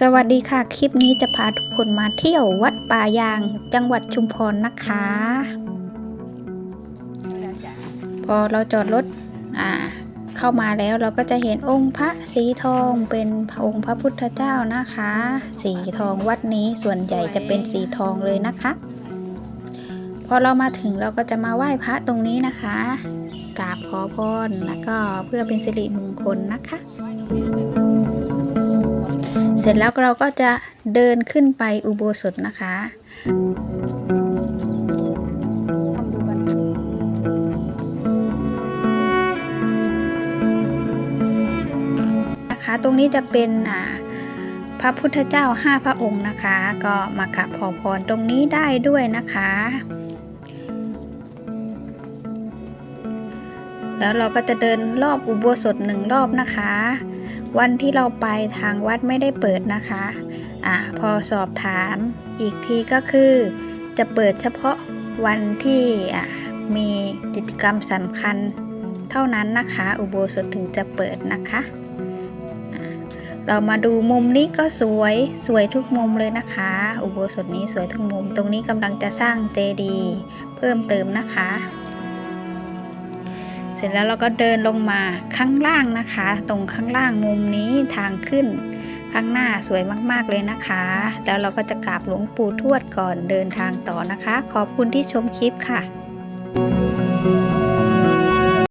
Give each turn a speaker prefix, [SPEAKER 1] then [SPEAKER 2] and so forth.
[SPEAKER 1] สวัสดีค่ะ คลิปนี้จะพาทุกคนมาเที่ยววัดป่ายาง จังหวัดชุมพรนะคะ พอเราจอดรถอ่าเข้ามาแล้วเราก็จะเห็นองค์พระสีทองเป็นองค์พระพุทธเจ้านะคะ สีทองวัดนี้ส่วนใหญ่จะเป็นสีทองเลยนะคะ พอเรามาถึงเราก็จะมาไหว้พระตรงนี้นะคะกราบขอพรแล้วก็เพื่อเป็นสิริมงคลนะคะ ร็จแล้วเราก็จะเดินขึ้นไปอุโบสถนะคะนะคะตรงนี้จะเป็นอ่าพระพุทธเจ้าห้าพระองค์นะคะ ก็มากราบขอพรตรงนี้ได้ด้วยนะคะ แล้วเราก็จะเดินรอบอุโบสถหนึ่งรอบนะคะ วันที่เราไปทางวัดไม่ได้เปิดนะคะอ่าพอสอบถามอีกทีก็คือ จะเปิดเฉพาะวันที่อ่ามีกิจกรรมสำคัญเท่านั้นนะคะ อุโบสถถึงจะเปิดนะคะ เรามาดูมุมนี้ก็สวยสวยทุกมุมเลยนะคะ อุโบสถนี้สวยทุกมุม ตรงนี้กำลังจะสร้างเจดีย์เพิ่มเติมนะคะ เสร็จแล้วเราก็เดินลงมาข้างล่างนะคะ ตรงข้างล่างมุมนี้ทางขึ้น ข้างหน้าสวยมากๆเลยนะคะ แล้วเราก็จะกราบหลวงปู่ทวดก่อนเดินทางต่อนะคะ ขอบคุณที่ชมคลิปค่ะ